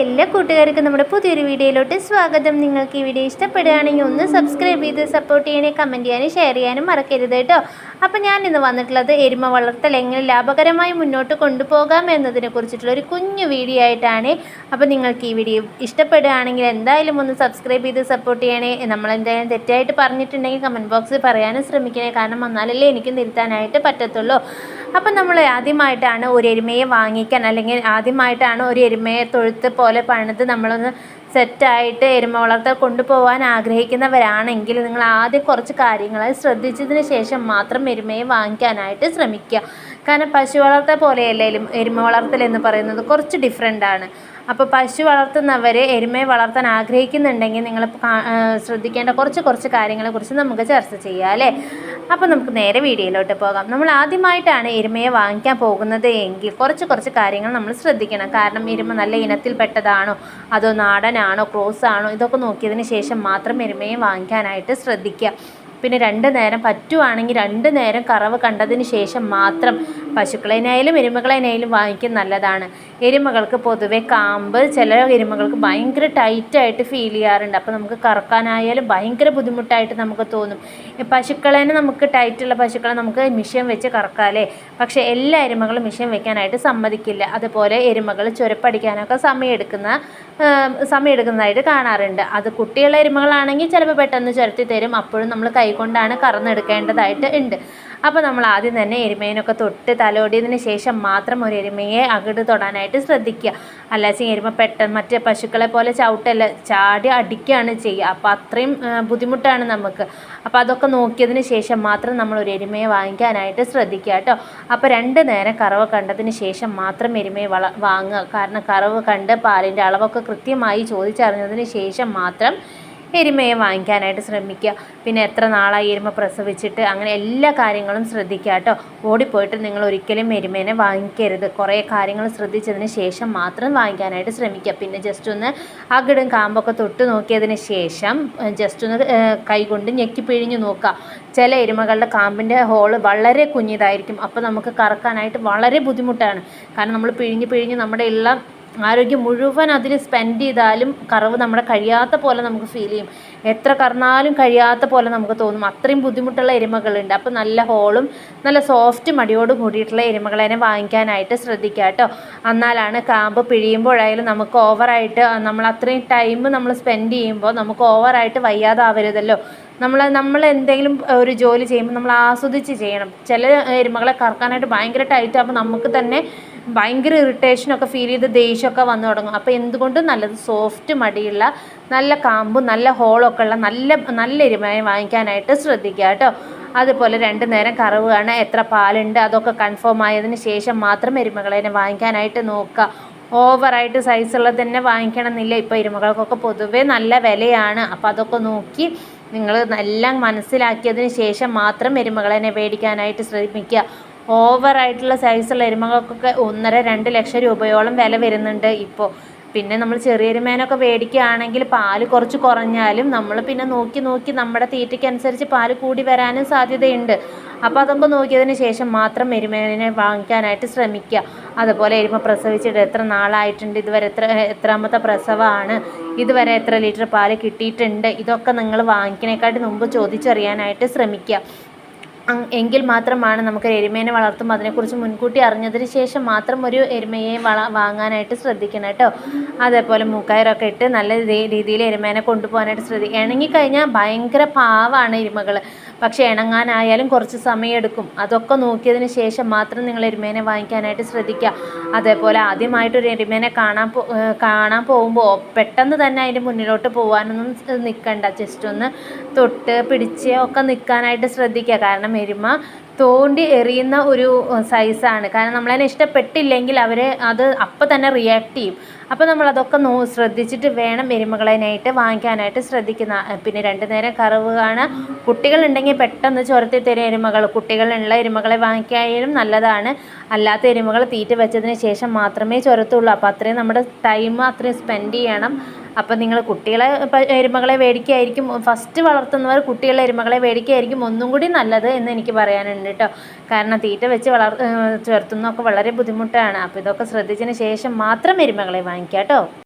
എല്ലാ കൂട്ടുകാർക്കും നമ്മുടെ പുതിയൊരു വീഡിയോയിലോട്ട് സ്വാഗതം. നിങ്ങൾക്ക് ഈ വീഡിയോ ഇഷ്ടപ്പെടുകയാണെങ്കിൽ ഒന്ന് സബ്സ്ക്രൈബ് ചെയ്ത് സപ്പോർട്ട് ചെയ്യണേ കമന്റ് ചെയ്യാനും ഷെയർ ചെയ്യാനും മറക്കരുത് കേട്ടോ. അപ്പോൾ ഞാൻ ഇന്ന് വന്നിട്ടുള്ളത് എരുമ വളർത്തൽ എങ്ങനെ ലാഭകരമായി മുന്നോട്ട് കൊണ്ടുപോകാം എന്നതിനെ കുറിച്ചിട്ടുള്ള ഒരു കുഞ്ഞു വീഡിയോ ആയിട്ടാണ്. അപ്പോൾ നിങ്ങൾക്ക് ഈ വീഡിയോ ഇഷ്ടപ്പെടുകയാണെങ്കിൽ എന്തായാലും ഒന്ന് സബ്സ്ക്രൈബ് ചെയ്ത് സപ്പോർട്ട് ചെയ്യണേ. നമ്മൾ എന്തായാലും തെറ്റായിട്ട് പറഞ്ഞിട്ടുണ്ടെങ്കിൽ കമന്റ് ബോക്സിൽ പറയാനും ശ്രമിക്കണേ. കാരണം വന്നാലല്ലേ എനിക്ക് തിരുത്താനായിട്ട് പറ്റത്തുള്ളൂ. അപ്പം നമ്മൾ ആദ്യമായിട്ടാണ് ഒരു എരുമയെ വാങ്ങിക്കാൻ അല്ലെങ്കിൽ ആദ്യമായിട്ടാണ് ഒരു എരുമയെ തൊഴുത്ത് പോലെ പണിത് നമ്മളൊന്ന് സെറ്റായിട്ട് എരുമ വളർത്തൽ കൊണ്ടുപോകാൻ ആഗ്രഹിക്കുന്നവരാണെങ്കിൽ നിങ്ങൾ ആദ്യം കുറച്ച് കാര്യങ്ങൾ ശ്രദ്ധിച്ചതിന് ശേഷം മാത്രം എരുമയെ വാങ്ങിക്കാനായിട്ട് ശ്രമിക്കുക. കാരണം പശു വളർത്തൽ പോലെയല്ലേലും എരുമ വളർത്തൽ എന്ന് പറയുന്നത് കുറച്ച് ഡിഫറെന്റ് ആണ്. അപ്പോൾ പശു വളർത്തുന്നവർ എരുമയെ വളർത്താൻ ആഗ്രഹിക്കുന്നുണ്ടെങ്കിൽ നിങ്ങൾ ശ്രദ്ധിക്കേണ്ട കുറച്ച് കുറച്ച് കാര്യങ്ങളെക്കുറിച്ച് നമുക്ക് ചർച്ച ചെയ്യാം അല്ലേ? അപ്പോൾ നമുക്ക് നേരെ വീഡിയോയിലോട്ട് പോകാം. നമ്മൾ ആദ്യമായിട്ടാണ് എരുമയെ വാങ്ങിക്കാൻ പോകുന്നത് എങ്കിൽ കുറച്ച് കുറച്ച് കാര്യങ്ങൾ നമ്മൾ ശ്രദ്ധിക്കണം. കാരണം എരുമ നല്ല ഇനത്തിൽപ്പെട്ടതാണോ അതോ നാടനാണോ? ക്രോസ് ആണോ ഇതൊക്കെ നോക്കിയതിന് ശേഷം മാത്രം എരുമയെ വാങ്ങിക്കാനായിട്ട് ശ്രദ്ധിക്കുക. പിന്നെ രണ്ട് നേരം പറ്റുവാണെങ്കിൽ രണ്ട് നേരം കറവ് കണ്ടതിന് ശേഷം മാത്രം പശുക്കളേനായാലും എരുമകളേനായാലും വാങ്ങിക്കുന്നത് നല്ലതാണ്. എരുമകൾക്ക് പൊതുവെ കാമ്പ് ചില എരുമകൾക്ക് ഭയങ്കര ടൈറ്റായിട്ട് ഫീൽ ചെയ്യാറുണ്ട്. അപ്പോൾ നമുക്ക് കറക്കാനായാലും ഭയങ്കര ബുദ്ധിമുട്ടായിട്ട് നമുക്ക് തോന്നും. പശുക്കളേനെ നമുക്ക് ടൈറ്റുള്ള പശുക്കളെ നമുക്ക് മിഷ്യൻ വെച്ച് കറക്കാലേ പക്ഷേ എല്ലാ എരുമകളും മിഷ്യൻ വെക്കാനായിട്ട് സമ്മതിക്കില്ല. അതുപോലെ എരുമകൾ ചുരപ്പടിക്കാനൊക്കെ സമയമെടുക്കുന്ന സമയമെടുക്കുന്നതായിട്ട് കാണാറുണ്ട്. അത് കുട്ടിയുള്ള എരുമകളാണെങ്കിൽ ചിലപ്പോൾ പെട്ടെന്ന് ചുരത്തി തരും. അപ്പോഴും നമ്മൾ കൈകൊണ്ടാണ് കറന്നെടുക്കേണ്ടതായിട്ട് ഉണ്ട്. അപ്പോൾ നമ്മൾ ആദ്യം തന്നെ എരുമേനൊക്കെ തൊട്ട് തലോടിയതിന് ശേഷം മാത്രം ഒരു എരുമയെ അകിട് തൊടാനായിട്ട് ശ്രദ്ധിക്കുക. അല്ലാതെ എരുമ പെട്ടെന്ന് മറ്റേ പശുക്കളെ പോലെ ചവിട്ടല്ല ചാടി അടിക്കുകയാണ് ചെയ്യുക. അപ്പോൾ അത്രയും ബുദ്ധിമുട്ടാണ് നമുക്ക്. അപ്പോൾ അതൊക്കെ നോക്കിയതിന് ശേഷം മാത്രം നമ്മൾ ഒരു എരുമയെ വാങ്ങിക്കാനായിട്ട് ശ്രദ്ധിക്കുക കേട്ടോ. അപ്പോൾ രണ്ട് നേരം കറവ് കണ്ടതിന് ശേഷം മാത്രം എരുമയെ വള വാങ്ങുക. കാരണം കറവ് കണ്ട് പാലിന്റെ അളവൊക്കെ കൃത്യമായി ചോദിച്ചറിഞ്ഞതിന് ശേഷം മാത്രം എരുമയെ വാങ്ങിക്കാനായിട്ട് ശ്രമിക്കുക. പിന്നെ എത്ര നാളായി എരുമ പ്രസവിച്ചിട്ട്? അങ്ങനെ എല്ലാ കാര്യങ്ങളും ശ്രദ്ധിക്കുക കേട്ടോ. ഓടിപ്പോയിട്ട് നിങ്ങൾ ഒരിക്കലും എരുമേനെ വാങ്ങിക്കരുത്. കുറേ കാര്യങ്ങൾ ശ്രദ്ധിച്ചതിന് ശേഷം മാത്രം വാങ്ങിക്കാനായിട്ട് ശ്രമിക്കുക. പിന്നെ ജസ്റ്റ് ഒന്ന് അകിടും കാമ്പൊക്കെ തൊട്ട് നോക്കിയതിന് ശേഷം ജസ്റ്റ് ഒന്ന് കൈകൊണ്ട് ഞെക്കി പിഴിഞ്ഞ് നോക്കുക. ചില എരുമകളുടെ കാമ്പിന്റെ ഹോൾ വളരെ കുഞ്ഞിതായിരിക്കും. അപ്പോൾ നമുക്ക് കറക്കാനായിട്ട് വളരെ ബുദ്ധിമുട്ടാണ്. കാരണം നമ്മൾ പിഴിഞ്ഞ് പിഴിഞ്ഞ് നമ്മുടെ എല്ലാം ആരോഗ്യം മുഴുവൻ അതിൽ സ്പെൻഡ് ചെയ്താലും കറവ് നമ്മുടെ കഴിയാത്ത പോലെ നമുക്ക് ഫീൽ ചെയ്യും. എത്ര കറന്നാലും കഴിയാത്ത പോലെ നമുക്ക് തോന്നും. അത്രയും ബുദ്ധിമുട്ടുള്ള എരുമകളുണ്ട്. അപ്പോൾ നല്ല ഹോളും നല്ല സോഫ്റ്റ് മടിയോട് കൂടിയിട്ടുള്ള എരുമകളെ വാങ്ങിക്കാനായിട്ട് ശ്രദ്ധിക്കുക കേട്ടോ. എന്നാലാണ് കാമ്പ് പിഴിയുമ്പോഴായാലും നമുക്ക് ഓവറായിട്ട് നമ്മൾ അത്രയും ടൈം നമ്മൾ സ്പെൻഡ് ചെയ്യുമ്പോൾ നമുക്ക് ഓവറായിട്ട് വയ്യാതാവരുതല്ലോ. നമ്മൾ നമ്മൾ എന്തെങ്കിലും ഒരു ജോലി ചെയ്യുമ്പോൾ നമ്മൾ ആസ്വദിച്ച് ചെയ്യണം. ചില എരുമകളെ കറക്കാനായിട്ട് ഭയങ്കര ടൈറ്റ് ആകുമ്പോൾ നമുക്ക് തന്നെ ഭയങ്കര ഇറിറ്റേഷനൊക്കെ ഫീൽ ചെയ്ത് ദേഷ്യമൊക്കെ വന്നു തുടങ്ങും. അപ്പോൾ എന്തുകൊണ്ട് നല്ലത് സോഫ്റ്റ് മടിയുള്ള നല്ല കാമ്പും നല്ല ഹോളൊക്കെ ഉള്ള നല്ല നല്ല എരുമയെ വാങ്ങിക്കാനായിട്ട് ശ്രദ്ധിക്കുക കേട്ടോ. അതുപോലെ രണ്ട് നേരം കറവ് കാണുക എത്ര പാലുണ്ട് അതൊക്കെ കൺഫേം ആയതിന് ശേഷം മാത്രം എരുമകളെ വാങ്ങിക്കാനായിട്ട് നോക്കുക. ഓവറായിട്ട് സൈസുള്ളത് തന്നെ വാങ്ങിക്കണം എന്നില്ല ഇപ്പോൾ എരുമകൾക്കൊക്കെ പൊതുവേ നല്ല വിലയാണ്. അപ്പോൾ അതൊക്കെ നോക്കി നിങ്ങൾ എല്ലാം മനസ്സിലാക്കിയതിന് ശേഷം മാത്രം എരുമകളെ മേടിക്കാനായിട്ട് ശ്രമിക്കുക ഓവറായിട്ടുള്ള സൈസുള്ള എരുമകൾക്കൊക്കെ ഒന്നര രണ്ട് ലക്ഷം രൂപയോളം വില വരുന്നുണ്ട് ഇപ്പോൾ പിന്നെ നമ്മൾ ചെറിയ എരുമേനൊക്കെ മേടിക്കുകയാണെങ്കിൽ പാൽ കുറച്ച് കുറഞ്ഞാലും നമ്മൾ പിന്നെ നോക്കി നോക്കി നമ്മുടെ തീറ്റയ്ക്കനുസരിച്ച് പാൽ കൂടി വരാനും സാധ്യതയുണ്ട്. അപ്പോൾ അതൊക്കെ നോക്കിയതിന് ശേഷം മാത്രം എരുമേനെ വാങ്ങിക്കാനായിട്ട് ശ്രമിക്കുക. അതുപോലെ എരുമ പ്രസവിച്ചിട്ട് എത്ര നാളായിട്ടുണ്ട് ഇതുവരെ എത്ര എത്രാമത്തെ പ്രസവമാണ് ഇതുവരെ എത്ര ലിറ്റർ പാൽ കിട്ടിയിട്ടുണ്ട് ഇതൊക്കെ നിങ്ങൾ വാങ്ങിക്കണേക്കാട്ടി മുമ്പ് ചോദിച്ചറിയാനായിട്ട് ശ്രമിക്കുക. എങ്കിൽ മാത്രമാണ് നമുക്ക് എരുമേനെ വളർത്തും. അതിനെക്കുറിച്ച് മുൻകൂട്ടി അറിഞ്ഞതിന് ശേഷം മാത്രം ഒരു എരുമയെ വള വാങ്ങാനായിട്ട് ശ്രദ്ധിക്കണം കേട്ടോ. അതേപോലെ മൂക്കായറൊക്കെ ഇട്ട് നല്ല രീതിയിൽ എരുമേനെ കൊണ്ടുപോകാനായിട്ട് ശ്രദ്ധിക്കുക. ഇണങ്ങിക്കഴിഞ്ഞാൽ ഭയങ്കര പാവാണ് എരുമകൾ പക്ഷേ ഇണങ്ങാനായാലും കുറച്ച് സമയമെടുക്കും. അതൊക്കെ നോക്കിയതിന് ശേഷം മാത്രം നിങ്ങൾ എരുമേനെ വാങ്ങിക്കാനായിട്ട് ശ്രദ്ധിക്കുക. അതേപോലെ ആദ്യമായിട്ടൊരു എരുമേനെ കാണാൻ കാണാൻ പോകുമ്പോൾ പെട്ടെന്ന് തന്നെ അതിന്റെ മുന്നിലോട്ട് പോകാനൊന്നും നിൽക്കണ്ട. ജസ്റ്റ് ഒന്ന് തൊട്ട് പിടിച്ച് ഒക്കെ നിൽക്കാനായിട്ട് ശ്രദ്ധിക്കുക. കാരണം എരുമ തോണ്ടി എറിയുന്ന ഒരു സൈസാണ് കാരണം നമ്മളതിനെ ഇഷ്ടപ്പെട്ടില്ലെങ്കിൽ അവർ അത് അപ്പം തന്നെ റിയാക്ട് ചെയ്യും. അപ്പോൾ നമ്മൾ അതൊക്കെ നോ ശ്രദ്ധിച്ചിട്ട് വേണം എരുമകളതിനായിട്ട് വാങ്ങിക്കാനായിട്ട് ശ്രദ്ധിക്കുന്ന പിന്നെ രണ്ട് നേരം കറവ് കാണാൻ കുട്ടികളുണ്ടെങ്കിൽ പെട്ടെന്ന് ചുരത്തി തരും എരുമകൾ കുട്ടികളുള്ള എരുമകളെ വാങ്ങിക്കായാലും നല്ലതാണ്. അല്ലാത്ത എരുമകൾ തീറ്റ വെച്ചതിന് ശേഷം മാത്രമേ ചുരത്തുള്ളൂ. അപ്പോൾ അത്രയും നമ്മുടെ ടൈം അത്രയും സ്പെൻഡ് ചെയ്യണം. അപ്പോൾ നിങ്ങൾ കുട്ടികളെ എരുമകളെ മേടിക്കുകയായിരിക്കും ഫസ്റ്റ് വളർത്തുന്നവർ കുട്ടികളെ എരുമകളെ മേടിക്കുകയായിരിക്കും ഒന്നും കൂടി നല്ലത് എന്ന് എനിക്ക് പറയാനുണ്ട് കേട്ടോ കാരണം തീറ്റ വെച്ച് വളർ ചേർത്തുന്നതൊക്കെ വളരെ ബുദ്ധിമുട്ടാണ്. അപ്പോൾ ഇതൊക്കെ ശ്രദ്ധിച്ചതിന് ശേഷം മാത്രം എരുമകളെ വാങ്ങിക്കാം കേട്ടോ